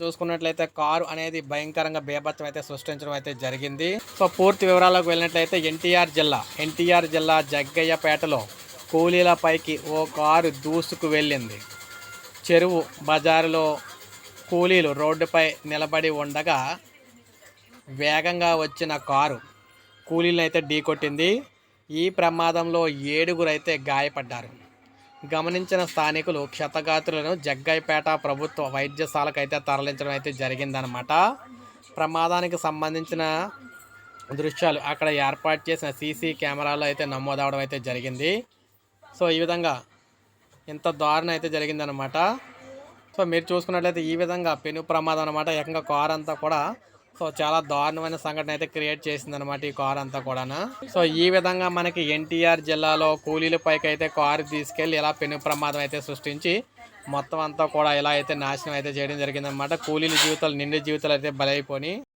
చూసుకున్నట్లయితే కారు అనేది భయంకరంగా బేభత్వం అయితే సృష్టించడం అయితే జరిగింది. సో పూర్తి వివరాలకు వెళ్ళినట్లయితే ఎన్టీఆర్ జిల్లా ఎన్టీఆర్ జిల్లా జగ్గయ్యపేటలో కూలీలపైకి ఓ కారు దూసుకు వెళ్ళింది. చెరువు బజారులో కూలీలు రోడ్డుపై నిలబడి ఉండగా వేగంగా వచ్చిన కారు కూలీలను అయితే ఢీకొట్టింది. ఈ ప్రమాదంలో ఏడుగురు అయితే గాయపడ్డారు. గమనించిన స్థానికులు క్షతగాతులను జగ్గైపేట ప్రభుత్వ వైద్యశాలకు అయితే తరలించడం అయితే జరిగిందనమాట ప్రమాదానికి సంబంధించిన దృశ్యాలు అక్కడ ఏర్పాటు చేసిన సీసీ కెమెరాలో అయితే నమోదవడం అయితే జరిగింది. సో ఈ విధంగా ఇంత దారుణం అయితే జరిగిందనమాట సో మీరు చూసుకున్నట్లయితే ఈ విధంగా పెను ప్రమాదం అనమాట ఏకంగా కార్ అంతా కూడా సో చాలా దారుణమైన సంఘటన అయితే క్రియేట్ చేసింది అనమాట ఈ కార్ అంతా కూడా సో ఈ విధంగా మనకి ఎన్టీఆర్ జిల్లాలో కూలీల పైకి అయితే కారు తీసుకెళ్ళి ఇలా పెను ప్రమాదం అయితే సృష్టించి మొత్తం అంతా కూడా ఇలా అయితే నాశనం అయితే చేయడం జరిగిందనమాట కూలీల జీవితాలు నిండు జీవితాలు అయితే బలైపోయి